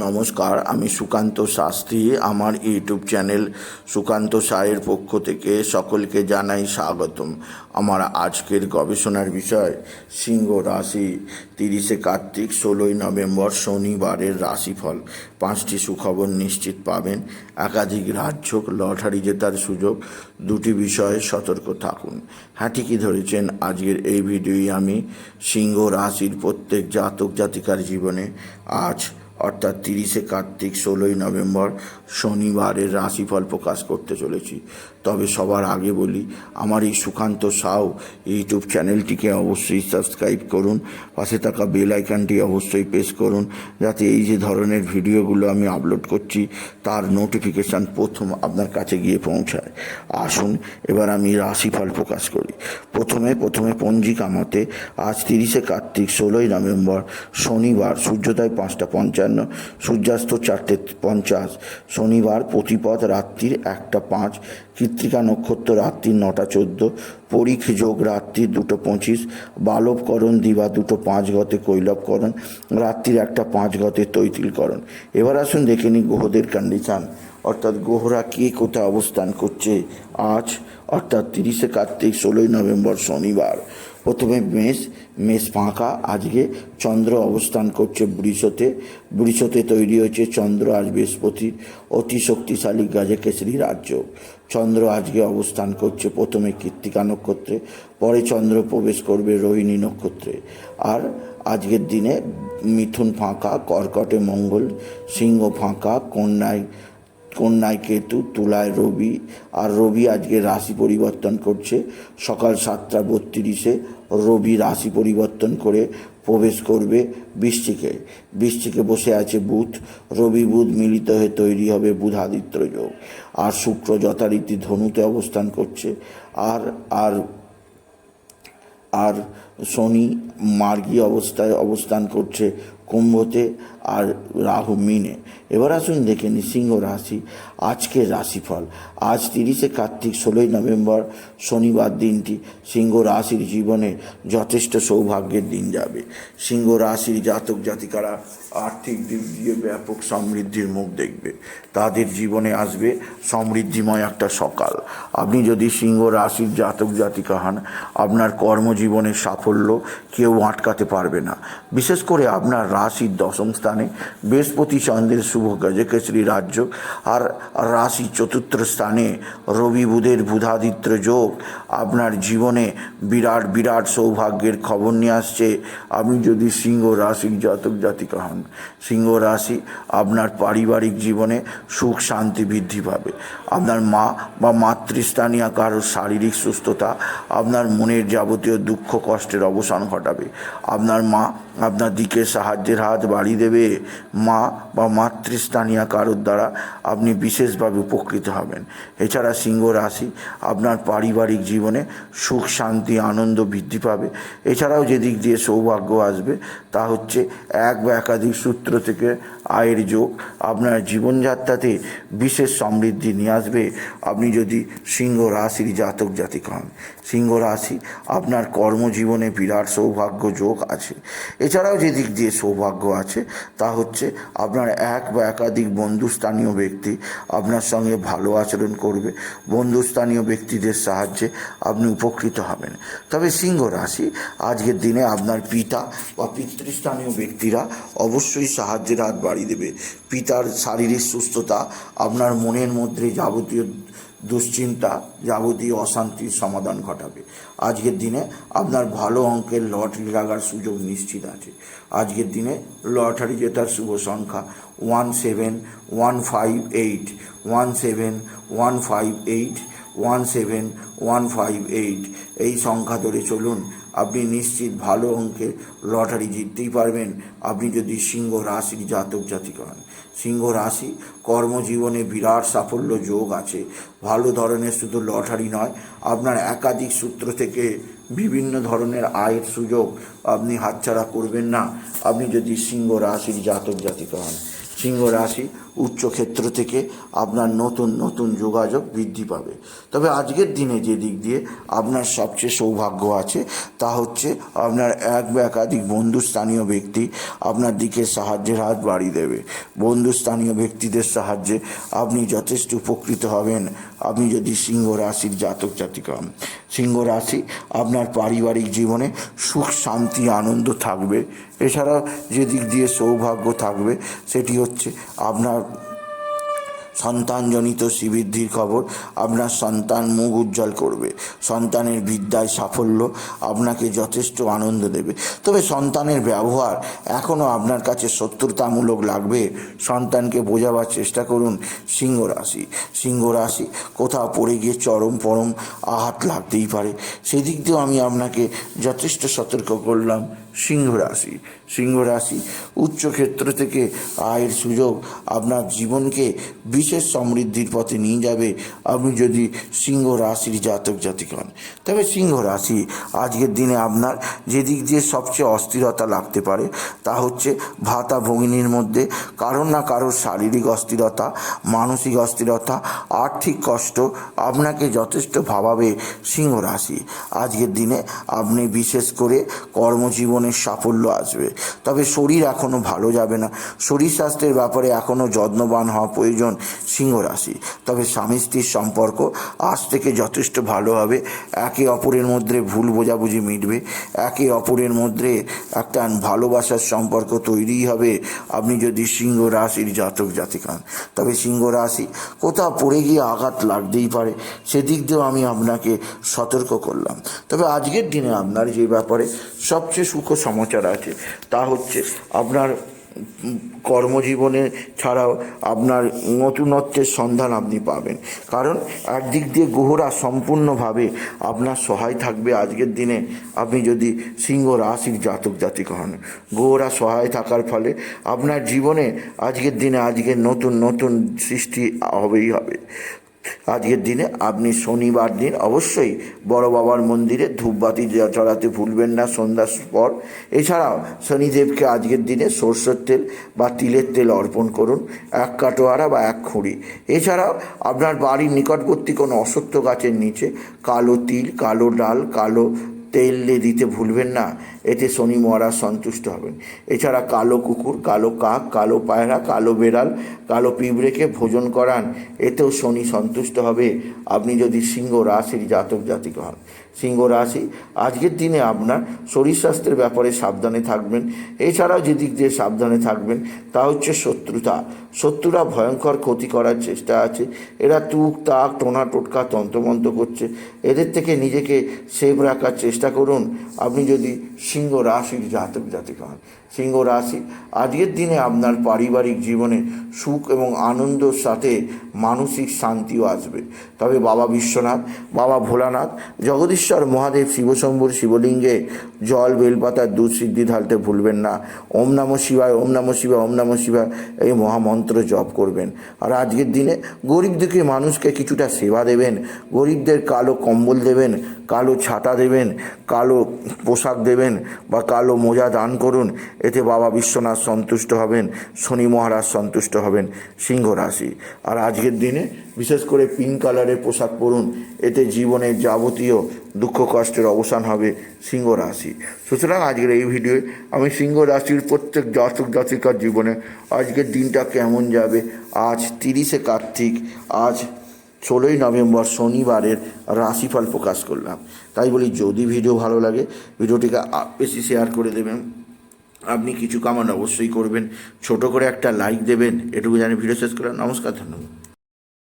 নমস্কার, আমি সুকান্ত শাস্ত্রী। আমার ইউটিউব চ্যানেল সুকান্ত সায়ের পক্ষ থেকে সকলকে জানাই স্বাগতম। আমার আজকের গবেষণার বিষয়, সিংহ রাশি, তিরিশে কার্তিক, ষোলোই নভেম্বর শনিবারের রাশিফল। পাঁচটি সুখবর নিশ্চিত পাবেন। একাধিক রাজ্য লটারি জেতার সুযোগ, দুটি বিষয়ে সতর্ক থাকুন। হ্যাঁ ঠিকই ধরেছেন, আজকের এই ভিডিওই আমি সিংহ রাশির প্রত্যেক জাতক জাতিকার জীবনে আজ অর্থাৎ তিরিশে কার্তিক, ষোলোই নভেম্বর শনিবারের রাশিফল প্রকাশ করতে চলেছি। তবে সবার আগে বলি, আমার এই সুকান্ত সাউ ইউটিউব চ্যানেলটিকে অবশ্যই সাবস্ক্রাইব করুন, পাশে থাকা বেল আইকনটি অবশ্যই প্রেস করুন, যাতে এই যে ধরনের ভিডিওগুলো আমি আপলোড করছি, তার নোটিফিকেশান প্রথম আপনার কাছে গিয়ে পৌঁছায়। আসুন, এবার আমি রাশিফল প্রকাশ করি। প্রথমে প্রথমে পঞ্জিকা মতে আজ তিরিশে কার্তিক, ষোলোই নভেম্বর শনিবার, সূর্যোদয় পাঁচটা পঞ্চান্ন। সূর্যাস্ত চারটে পঞ্চাশ। শনিবার প্রতিপদ রাত্রির একটা পাঁচ। কৃত্তিকা নক্ষত্র রাত্রির নটা চোদ্দ। পরীখ যোগ রাত্রির দুটো পঁচিশ। বালবকরণ দিবা দুটো পাঁচ গতে কৈলবকরণ। রাত্রির একটা পাঁচ গতে তৈতিলকরণ। এবার আসুন দেখে নিই গ্রহদের কন্ডিশান অর্থাৎ গ্রহরা কে কোথায় অবস্থান করছে? আজ, অর্থাৎ তিরিশে কার্তিক, ষোলোই নভেম্বর শনিবার। প্রথমে মেষ মেষ ফাঁকা, আজকে চন্দ্র অবস্থান করছে বৃষতে। বৃষতে তৈরি হয়েছে চন্দ্র আজ বৃহস্পতির অতি শক্তিশালী গাজেকেশরী রাজ্য। চন্দ্র আজকে অবস্থান করছে প্রথমে কৃত্তিকা নক্ষত্রে, পরে চন্দ্র প্রবেশ করবে রোহিণী নক্ষত্রে। আর আজকের দিনে মিথুন ফাঁকা, কর্কটে মঙ্গল, সিংহ ফাঁকা, কন্যায় কন্যায় কেতু, তুলায় রবি আর রবি আজকে রাশি পরিবর্তন করছে। সকাল সাতটা বত্রিশে রবি রাশি পরিবর্তন করে প্রবেশ করবে বৃষ্টিকে বৃষ্টিকে বসে আছে বুধ। রবি বুধ মিলিত হয়ে তৈরি হবে বুধাদিত্য যোগ। আর শুক্র যথারীতি ধনুতে অবস্থান করছে। আর আর আর শনি মার্গী অবস্থায় অবস্থান করছে কুম্ভতে। আর রাহু মিনে। এবার আসুন দেখে নি সিংহ রাশি। আজকের রাশিফল। আজ তিরিশে কার্তিক, ষোলোই নভেম্বর, শনিবার দিনটি। সিংহ রাশির জীবনে যথেষ্ট সৌভাগ্যের দিন যাবে। সিংহ রাশির জাতক জাতিকারা আর্থিক দিক দিয়ে ব্যাপক সমৃদ্ধির মুখ দেখবে। তাদের জীবনে আসবে সমৃদ্ধিময় একটা সকাল। আপনি যদি সিংহ রাশির জাতক জাতিকা হন, আপনার কর্মজীবনের সাফল্য কেউ আটকাতে পারবে না। বিশেষ করে আপনার রাশির দশম স্থানে বৃহস্পতি চন্দ্রের শুভ গজকেশরী রাজ্য আর রাশি চতুর্থ স্থানে রবি বুধের বুধাদিত্য যোগ। আপনার জীবনে বিরাট বিরাট সৌভাগ্যের খবর নিয়ে আসছে। আপনি যদি সিংহ রাশির জাতক, জাতিকা হন, সিংহ রাশি আপনার পারিবারিক জীবনে সুখ, শান্তি বৃদ্ধি পাবে। আপনার মা বা মাতৃস্থানীয় কারোর শারীরিক সুস্থতা আপনার মনের যাবতীয় দুঃখ, কষ্টের অবসান ঘটাবে। আপনার মা আপনার দিকে সাহায্যের হাত বাড়িয়ে দেবে। মা বা মাতৃস্থানীয় কারোর দ্বারা আপনি বিশেষভাবে উপকৃত হবেন। এছাড়া সিংহ রাশি আপনার পারিবারিক জীবনে সুখ, শান্তি, আনন্দ বৃদ্ধি পাবে। এছাড়াও যেদিক দিয়ে সৌভাগ্য আসবে, তা হচ্ছে এক বা একাধিক সূত্র থেকে আয়ের যোগ। আপনার জীবনযাত্রাতে বিশেষ সমৃদ্ধি নিয়ে আসবে। আপনি যদি সিংহ রাশির জাতক, জাতিক হন, সিংহ রাশি আপনার কর্মজীবনে বিরাট সৌভাগ্য যোগ আছে। এছাড়াও যে দিক দিয়ে সৌভাগ্য আছে তা হচ্ছে আপনার এক বা একাধিক বন্ধুস্থানীয় ব্যক্তি আপনার সঙ্গে ভালো আচরণ করবে, বন্ধুস্থানীয় ব্যক্তিদের সাহায্যে আপনি উপকৃত হবেন। তবে সিংহ রাশি, আজকের দিনে আপনার পিতা বা পিতৃস্থানীয় ব্যক্তিরা অবশ্যই সাহায্যের হাত বাড়িয়ে দেবে। পিতার শারীরিক সুস্থতা আপনার মনের মধ্যে যাবতীয় দুশ্চিন্তা, যাবতীয় অশান্তির সমাধান ঘটাবে। আজকের দিনে আপনার ভালো অঙ্কের লটারি লাগার সুযোগ নিশ্চিত আছে। আজকের দিনে লটারি জেতার শুভ সংখ্যা one seven, one five eight, one seven, one five eight, one seven, one five eight. এই সংখ্যা ধরে চলুন, আপনি নিশ্চিত ভালো অঙ্কের লটারি জিততেই পারবেন। আপনি যদি সিংহ রাশির জাতক জাতিক হন সিংহ রাশি, কর্মজীবনে বিরাট সাফল্য যোগ আছে। ভালো ধরনের শুধু লটারি নয়, আপনার একাধিক সূত্র থেকে বিভিন্ন ধরনের আয়ের সুযোগ আপনি হাতছাড়া করবেন না। আপনি যদি সিংহ রাশির জাতক জাতিত হন। সিংহ রাশি উচ্চক্ষেত্র থেকে আপনার নতুন নতুন যোগাযোগ বৃদ্ধি পাবে। তবে আজকের দিনে যে দিক দিয়ে আপনার সবচেয়ে সৌভাগ্য আছে, তা হচ্ছে আপনার এক বা একাধিক বন্ধুস্থানীয় ব্যক্তি আপনার দিকে সাহায্যের হাত বাড়িয়ে দেবে। বন্ধুস্থানীয় ব্যক্তিদের সাহায্যে আপনি যথেষ্ট উপকৃত হবেন। আপনি যদি সিংহ রাশির জাতক জাতিকা, সিংহ রাশি আপনার পারিবারিক জীবনে সুখ, শান্তি, আনন্দ থাকবে। এছাড়াও যে দিক দিয়ে সৌভাগ্য থাকবে, সেটি হচ্ছে আপনার সন্তানজনিত শ্রীবৃদ্ধির খবর, আপনার সন্তান মুখ উজ্জ্বল করবে, সন্তানের বিদ্যায় সাফল্য আপনাকে যথেষ্ট আনন্দ দেবে। তবে সন্তানের ব্যবহার এখনও আপনার কাছে শত্রুতামূলক লাগবে। সন্তানকে বোঝাবার চেষ্টা করুন সিংহ রাশি সিংহ রাশি কোথাও পড়ে গিয়ে চরম পরম আঘাত লাগতেই পারে। সেদিক দিয়েও আমি আপনাকে যথেষ্ট সতর্ক করলাম সিংহ রাশি সিংহ রাশি থেকে আয়ের সুযোগ আপনার জীবনকে বিশেষ সমৃদ্ধির পথে নিয়ে যাবে আপনি যদি সিংহ রাশির জাতক জাতিক হন। তবে সিংহ রাশি আজকের দিনে আপনার যেদিক দিয়ে সবচেয়ে অস্থিরতা লাগতে পারে তা হচ্ছে ভাতা ভগিনীর মধ্যে কারোর না কারোর শারীরিক অস্থিরতা, মানসিক অস্থিরতা, আর্থিক কষ্ট আপনাকে যথেষ্ট ভাবাবে সিংহ রাশি। আজকের দিনে আপনি বিশেষ করে কর্মজীবনের সাফল্য আসবে। তবে শরীর এখনও ভালো যাবে না। শরীর স্বাস্থ্যের ব্যাপারে এখনও যত্নবান হওয়া প্রয়োজন। সিংহ রাশি তবে স্বামী স্ত্রীর সম্পর্ক আজ থেকে যথেষ্ট ভালো হবে। একে অপরের মধ্যে ভুল বোঝাবুঝি মিটবে। একে অপরের মধ্যে একটা ভালোবাসার সম্পর্ক তৈরি হবে। আপনি যদি সিংহ রাশির জাতক জাতিক হন, তবে সিংহ রাশি কোথাও পড়ে গিয়ে আঘাত লাগতেই পারে। সেদিক দিয়েও আমি আপনাকে সতর্ক করলাম। তবে আজকের দিনে আপনার যে ব্যাপারে সবচেয়ে সুখ সমাচার আছে, তা হচ্ছে আপনার কর্মজীবনে ছাড়াও আপনার নতুনত্বের সন্ধান আপনি পাবেন। কারণ একদিক দিয়ে গ্রহরা সম্পূর্ণভাবে আপনার সহায় থাকবে আজকের দিনে। আপনি যদি সিংহ, রাশির জাতক, জাতিক হন গ্রহরা সহায় থাকার ফলে আপনার জীবনে আজকের দিনে আজকের নতুন নতুন সৃষ্টি হবেই হবে। আজকের দিনে আপনি শনিবার দিন অবশ্যই বড় বাবার মন্দিরে ধূপবাতি চড়াতে ভুলবেন না, সন্ধ্যার পর। এছাড়াও শনিদেবকে আজকের দিনে সর্ষের তেল বা তিলের তেল অর্পণ করুন, এক কাটোয়ারা বা এক খুঁড়ি। এছাড়াও আপনার বাড়ির নিকটবর্তী কোনো অসত্য গাছের নিচে কালো তিল, কালো ডাল, কালো তেল দিতে ভুলবেন না, এতে শনি মহারাজ সন্তুষ্ট হবেন। এছাড়া কালো কুকুর, কালো কাক, কালো পায়রা, কালো বেড়াল, কালো পিঁপড়েকে ভোজন করান, এতেও শনি সন্তুষ্ট হবে। আপনি যদি সিংহ রাশির জাতক জাতিক হন, সিংহ রাশি, আজকের দিনে আপনার শরীর স্বাস্থ্যের ব্যাপারে সাবধানে থাকবেন। এছাড়াও যেদিক দিয়ে সাবধানে থাকবেন, তা হচ্ছে শত্রুতা। শত্রুরা ভয়ঙ্কর ক্ষতি করার চেষ্টা আছে। এরা তুক, তাক, টোনা, টোটকা, তন্ত্রমন্ত্র করছে। এদের থেকে নিজেকে সেভ রাখার চেষ্টা করুন। আপনি যদি সিংহ রাশির জাতক, জাতিক হন, সিংহ রাশি, আজকের দিনে আপনার পারিবারিক জীবনে সুখ এবং আনন্দর সাথে মানসিক শান্তিও আসবে। তবে বাবা বিশ্বনাথ, বাবা ভোলানাথ, জগদীশ্বর মহাদেব, শিবশম্ভুর শিবলিঙ্গে জল, বেলপাতার দুধ সিদ্ধি ঢালতে ভুলবেন না। ওম নম শিবায়, ওম নম শিবায়, ওম নম শিবায়, এই মহামন্ত্র জপ করবেন। আর আজকের দিনে গরিব দুঃখী মানুষকে কিছুটা সেবা দেবেন। গরিবদের কালো কম্বল দেবেন, কালো ছাতা দেবেন, কালো পোশাক দেবেন বা কালো মোজা দান করুন। এতে বাবা বিশ্বনাথ সন্তুষ্ট হবেন, শনি মহারাজ সন্তুষ্ট হবেন, সিংহ রাশি। আর আজকের দিনে বিশেষ করে পিঙ্ক কালারের পোশাক পরুন। এতে জীবনের যাবতীয় দুঃখ কষ্টের অবসান হবে সিংহ রাশি। সুতরাং আজকের এই ভিডিওয়ে আমি সিংহ রাশির প্রত্যেক জাতক জাতিকার জীবনে আজকের দিনটা কেমন যাবে? আজ তিরিশে কার্তিক, আজ ষোলোই নভেম্বর শনিবারের রাশিফল প্রকাশ করলাম। তাই বলি, যদি ভিডিও ভালো লাগে, ভিডিওটিকে বেশি শেয়ার করে দেবেন। আপনি কিছু কামান অবশ্যই করবেন। ছোট করে একটা লাইক দেবেন। এটুকু জানি ভিডিও শেষ করলাম। নমস্কার, ধন্যবাদ।